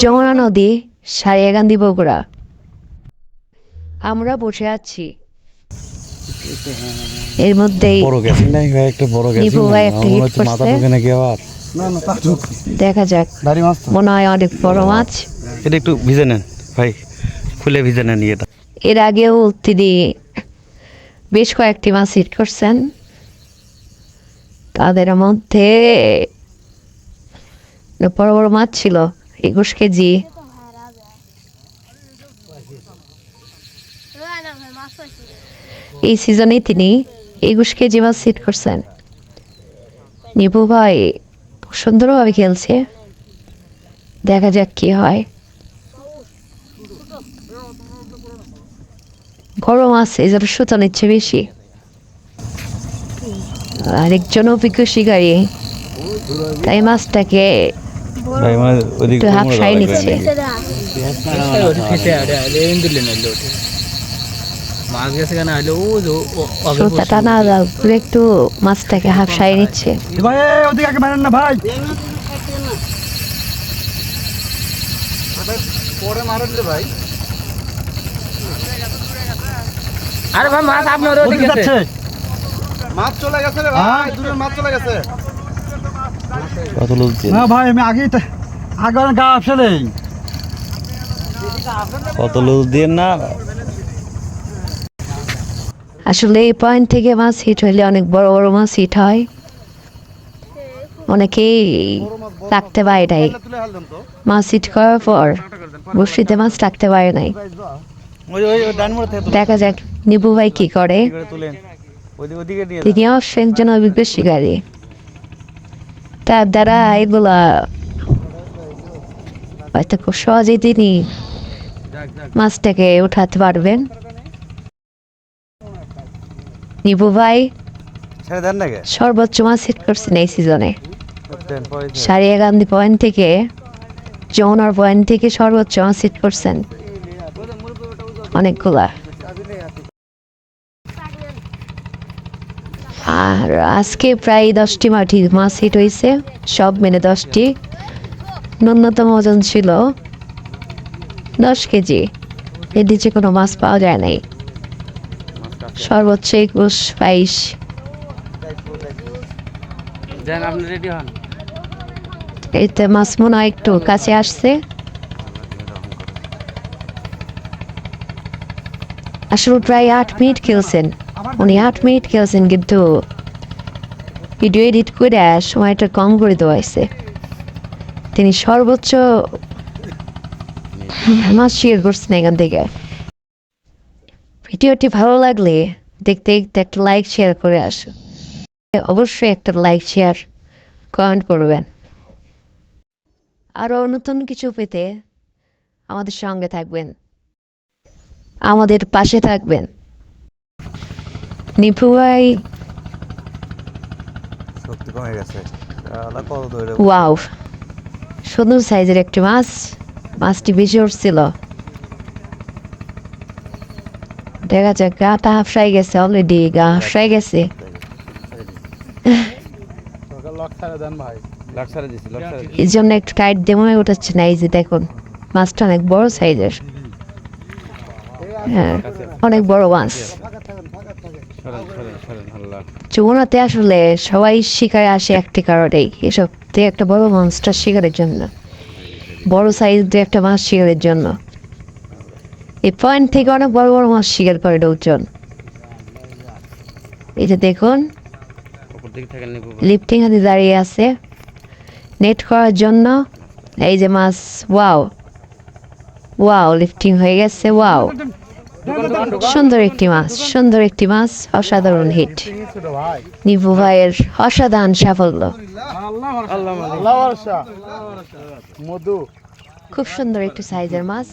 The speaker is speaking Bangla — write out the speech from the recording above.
যমুনা নদী সারিয়াগান্ধী বগুড়া। আমরা বসে আছি। এর মধ্যেই নিপু ভাই একটা করছে। আবার? দেখা যাক। মাছ মনে হয় অনেক বড় মাছ। এটা একটু ভিজে নেন ভাই। খুলে ভিজে নেন ইয়েটা। এর আগেও তিনি বেশ কয়েকটি মাছ হিট করছেন। তাদের মধ্যে বড় বড় মাছ ছিল। একুশ কেজি এই সিজনে তিনি একুশ কেজি মাছ হিট করছেন নিপু ভাই সুন্দরভাবে খেলছে দেখা যাক কি হয় গরম আছে জন্য সুতো নিচ্ছে বেশি আরেকজন অভিজ্ঞ শিকারী তাই মাছটাকে মানে ওদিকে একটু মাছটাকে হাফ সাই নিচ্ছে। ভাই ওদিকে আগে না ভাই। পরে মারেন ভাই আরে ভাই মাছ আপনার ওদিকে মাছ চলে গেছে রে ভাই দূরের মাছ চলে গেছে। কত লোক না ভাই আমি আগে আগে গা আপসে দেই। কত লোক দিয়ে না। আসলে এই পয়েন্ট থেকে মাছ হিট হইলে অনেক বড় বড় মাছ হিট হয়। অনেকেই রাখতে পারে নাই। মাছ হিট করার পর বসিতে মাছ রাখতে পারে নাই। দেখা যাক নিবু ভাই কি করে। তিনি অবশ্য একজন অভিজ্ঞ শিকারী। তার দ্বারা এগুলা হয়তো খুব সহজেই তিনি মাছটাকে উঠাতে পারবেন নিবু ভাই সর্বোচ্চ মাছ হিট করছেন এই সিজনে দেন। সারিয়াগান্ধী পয়েন্ট থেকে যমুনার পয়েন্ট থেকে সর্বোচ্চ মাছ হিট করছেন অনেকগুলা আর আজকে প্রায় দশটি মাটি মাছ হিট হয়েছে সব মেনে দশটি। ন্যূনতম ওজন ছিল দশ কেজি। এর নিচে কোনো মাছ পাওয়া যায় নাই। সর্বোচ্চ একুশ বাইশ। এতে মাছ মনে হয় একটু কাছে আসছে। আসলে প্রায় আট মিনিট খেলছেন। উনি আট মিনিট খেলছেন কিন্তু ভিডিও এডিট করে সময়টা কম করে দেওয়া হয়েছে। তিনি সর্বোচ্চ মাছ শেয়ার করছেন এখান থেকে। ভিডিওটি ভালো লাগলে দেখতে দেখতে একটা লাইক শেয়ার করে আসুন। অবশ্যই একটা লাইক শেয়ার কমেন্ট করবেন। আরও নতুন কিছু পেতে আমাদের সঙ্গে থাকবেন। আমাদের পাশে থাকবেন। নিপু ভাই শক্তি কমে গেছে। ওয়াও সুন্দর সাইজের একটি মাছ। মাছটি বেশি উঠছিল দেখা যাক গাটা হাফসাই গেছে অলরেডি গা হাফসাই গেছে। এই জন্য একটু টাইট দেমে উঠাচ্ছে না এই যে দেখুন মাছটা অনেক বড় সাইজের হ্যাঁ অনেক বড় মাছ যমুনাতে আসলে সবাই শিকারে আসে একটি কারণেই। এসব একটা বড় মাছটা শিকারের জন্য। বড় সাইজ দিয়ে একটা মাছ শিকারের জন্য। এই পয়েন্ট থেকে অনেক বড় বড় মাছ শিকার করে লোকজন। যে দেখুন লিফটিং হাতে দাঁড়িয়ে আছে। নেট করার জন্য এই যে মাছ ওয়াও ওয়াও লিফটিং হয়ে গেছে ওয়াও সুন্দর একটি মাছ সুন্দর একটি মাছ অসাধারণ হিট। নিপু ভাইয়ের অসাধারণ সাফল্য। আল্লাহ ভরসা মধু খুব সুন্দর একটি সাইজের মাছ।